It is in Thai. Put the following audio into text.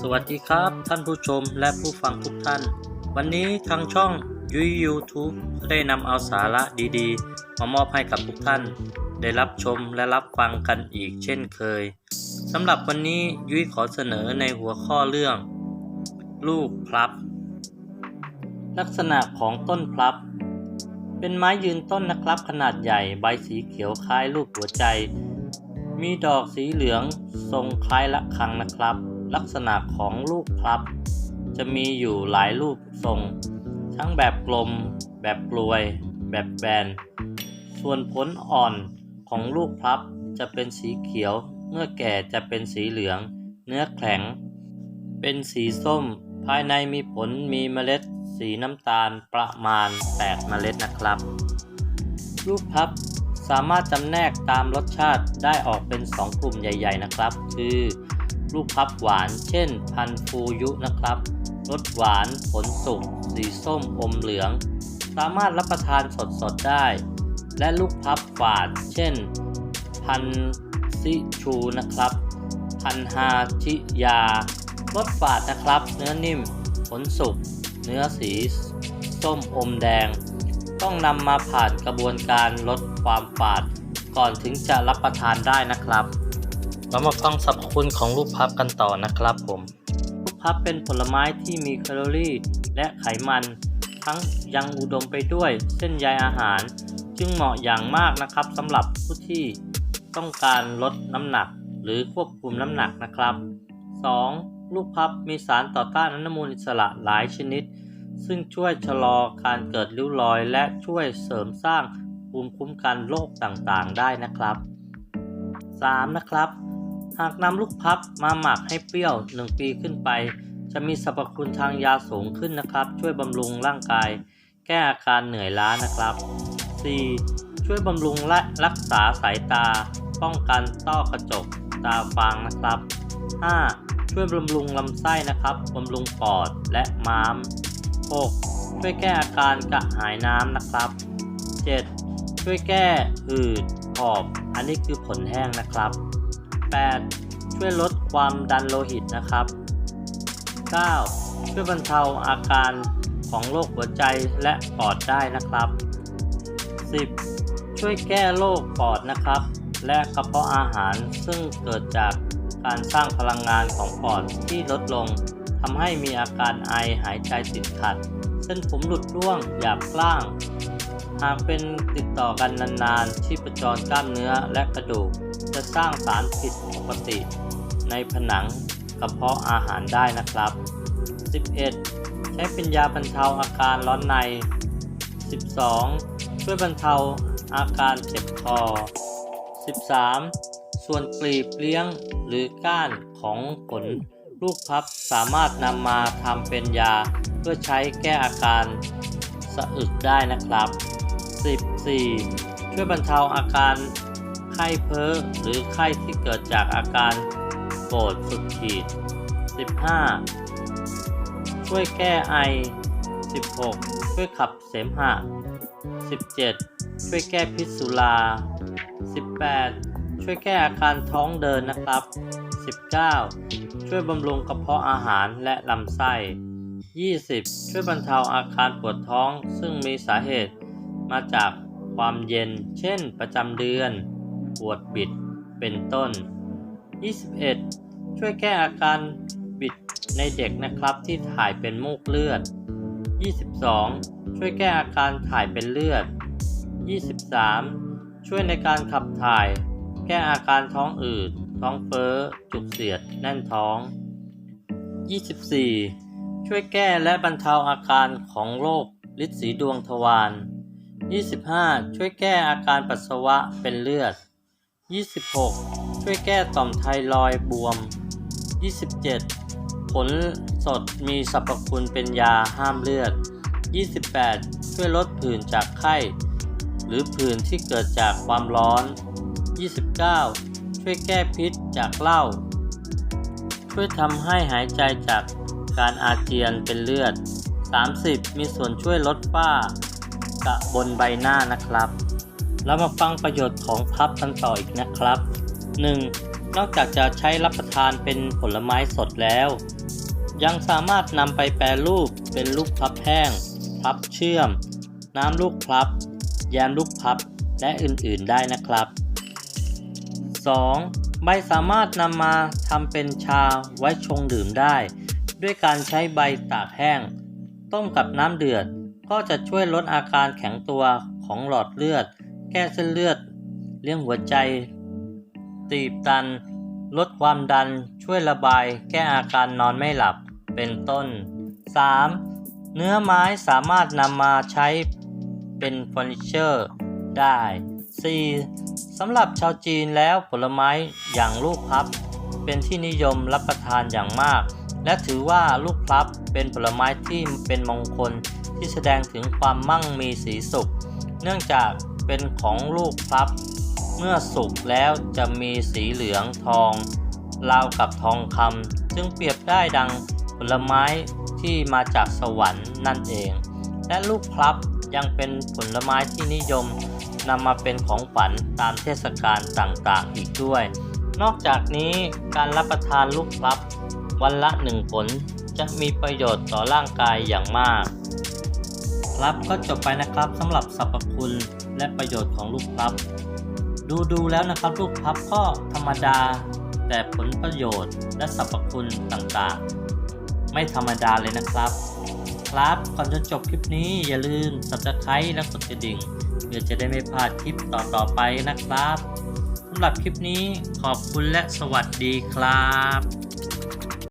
สวัสดีครับท่านผู้ชมและผู้ฟังทุกท่าน วันนี้ทางช่องยุย YouTube ได้นำเอาสาระดีๆ มามอบให้กับทุกท่าน ได้รับชมและรับฟังกันอีกเช่นเคยสำหรับวันนี้ยุ้ยขอเสนอในหัวข้อเรื่อง ลูกพลับ ลักษณะของต้นพลับ เป็นไม้ยืนต้นนะครับขนาดใหญ่ใบสีเขียวคล้ายรูปหัวใจ มีดอกสีเหลืองทรงคล้ายละคังนะครับ ลักษณะของลูกพลับ จะมีอยู่หลายรูปทรง ทั้งแบบกลม แบบกลวย แบบแบน ส่วนผลอ่อนของลูกพลับจะเป็นสีเขียว เมื่อแก่จะเป็นสีเหลือง เนื้อแข็ง เป็นสีส้ม ภายในมีผลมีเมล็ด สีน้ำตาลประมาณ 8 เมล็ดนะครับ ลูกพลับสามารถจำแนกตามรสชาติได้ออกเป็น 2 กลุ่มใหญ่ ๆ นะครับ คือ ลูกพลับหวาน เช่น พันฟูยุนะครับ รสหวานผลสุก สีส้มอมเหลือง สามารถรับประทานสดๆได้ และลูกพลับฝาด เช่น พันซิชูนะครับ พันฮาชิยารสฝาดนะครับ เนื้อนิ่ม ผลสุก เนื้อสี ส้มอมแดง ต้องนำมาผ่านกระบวนการลดความฝาด ก่อนถึงจะรับประทานได้นะครับ เรามาฟังสรรพคุณของลูกพับกันต่อนะครับผม ลูกพับเป็นผลไม้ที่มีแคลอรี่ และไขมัน ทั้งยังอุดมไปด้วยเส้นใยอาหาร จึงเหมาะอย่างมากนะครับสำหรับผู้ที่ต้องการลดน้ำหนักหรือควบคุมน้ำหนักนะครับ 2. ลูกพับมีสารต่อต้านอนุมูลอิสระหลายชนิด ซึ่งช่วยชะลอการเกิดริ้วรอย และช่วยเสริมสร้างภูมิคุ้มกันโรคต่างๆ ได้นะครับ 3. นะครับ หากนำลูกพับมาหมักให้เปรี้ยว 1 ปีขึ้นไป จะมีสรรพคุณทางยาสูงขึ้นนะครับ ช่วยบำรุงร่างกาย แก้อาการเหนื่อยล้านะครับ 4. ช่วยบำรุงและรักษาสายตา ป้องกันต้อกระจกตาฟางนะครับ 5. ช่วยบำรุงลำไส้นะครับบำรุงปอดและม้าม 6. ช่วยแก้อาการกระหายน้ำนะครับ 7. ช่วยแก้หืดหอบ อันนี้คือผลแห้งนะครับ 8. ช่วยลดความดันโลหิตนะครับ 9. ช่วยบรรเทาอาการของโรคหัวใจและปอดได้นะครับ 10. ช่วยแก้โรคปอดนะครับ และกระเพาะอาหารซึ่งเกิดจากการสร้างพลังงานของปอดที่ลดลงทำให้มีอาการไอหายใจติดขัด เส้นผมหลุดร่วงหยาบกล้าง หากเป็นติดต่อกันนานๆที่ประจรกล้ามเนื้อและกระดูก จะสร้างสารผิดปกติ ในผนังกระเพาะอาหารได้นะครับ 11. ใช้เป็นยาบรรเทาอาการร้อนใน 12. ช่วยบรรเทาอาการเจ็บคอ 13. ส่วนกลีบเลี้ยงหรือก้านของผลลูกพับสามารถนำมาทำเป็นยาเพื่อใช้แก้อาการสะอึกได้นะครับ 14. ช่วยบรรเทาอาการ ไข้เพ้อหรือไข้ที่เกิดจากอาการโกรธสุดขีด 15. ช่วยแก้ไอ 16. ช่วยขับเสมหะ 17. ช่วยแก้พิษสุรา 18. ช่วยแก้อาการท้องเดินนะครับ 19. ช่วยบำรุงกระเพาะอาหารและลำไส้ 20. ช่วยบรรเทาอาการปวดท้องซึ่งมีสาเหตุมาจากความเย็น เช่น ประจำเดือน ปวดบิด เป็นต้น 21. ช่วยแก้อาการบิดในเด็กนะครับที่ถ่ายเป็นมูกเลือด 22. ช่วยแก้อาการถ่ายเป็นเลือด 23. ช่วยในการขับถ่าย แก้อาการท้องอืด ท้องเฟ้อ จุกเสียด แน่นท้อง 24. ช่วยแก้และบรรเทาอาการของโรคลิดสีดวงทวาร 25. ช่วยแก้อาการปัสสาวะเป็นเลือด 26. ช่วยแก้ต่อมไทรอยบวม 27. ผลสดมีสรรพคุณเป็นยาห้ามเลือด 28. ช่วยลดผื่นจากไข้ หรือผื่นที่เกิดจากความร้อน 29. ช่วยแก้พิษจากเหล้า ช่วยทำให้หายใจจากการอาเจียนเป็นเลือด 30. มีส่วนช่วยลดฝ้ากระบนใบหน้านะครับ เรามาฟังประโยชน์ของพับกันต่ออีกนะครับ 1. นอกจากจะใช้รับประทานเป็นผลไม้สดแล้ว ยังสามารถนำไปแปรรูปเป็นลูกพับแห้ง พับเชื่อม น้ำลูกพับ แยมลูกพับ และอื่นๆได้นะครับ 2. ใบสามารถนำมาทำเป็นชาไว้ชงดื่มได้ ด้วยการใช้ใบตากแห้ง ต้มกับน้ำเดือด ก็จะช่วยลดอาการแข็งตัวของหลอดเลือด แก้เส้นเลือด เลี้ยงหัวใจ ตีบตัน ลดความดัน ช่วยระบาย แก้อาการนอนไม่หลับ เป็นต้น 3. เนื้อไม้สามารถนำมาใช้เป็นเฟอร์นิเจอร์ได้ 4. สำหรับชาวจีนแล้วผลไม้อย่างลูกพลับ เป็นที่นิยมรับประทานอย่างมาก และถือว่าลูกพลับเป็นผลไม้ที่เป็นมงคลที่แสดงถึงความมั่งมีสีสุข เนื่องจาก เป็นของลูกพลับ เมื่อสุกแล้วจะมีสีเหลืองทองราวกับทองคำจึงเปรียบได้ดังผลไม้ที่มาจากสวรรค์นั่นเอง และลูกพลับยังเป็นผลไม้ที่นิยมนำมาเป็นของขวัญตามเทศกาลต่างๆอีกด้วย นอกจากนี้การรับประทานลูกพลับ วันละหนึ่งผลจะมีประโยชน์ต่อร่างกายอย่างมาก ครับก็จบไปนะครับสำหรับสรรพคุณ และประโยชน์ของลูกพลับ ดูดูแล้วนะครับลูกพลับก็ธรรมดา แต่ผลประโยชน์และสรรพคุณต่างๆ ไม่ธรรมดาเลยนะครับ ครับก่อนจะจบคลิปนี้อย่าลืม subscribe และกดกระดิ่งเพื่อจะได้ไม่พลาดคลิปต่อๆไปนะครับสำหรับคลิปนี้ขอบคุณและสวัสดีครับ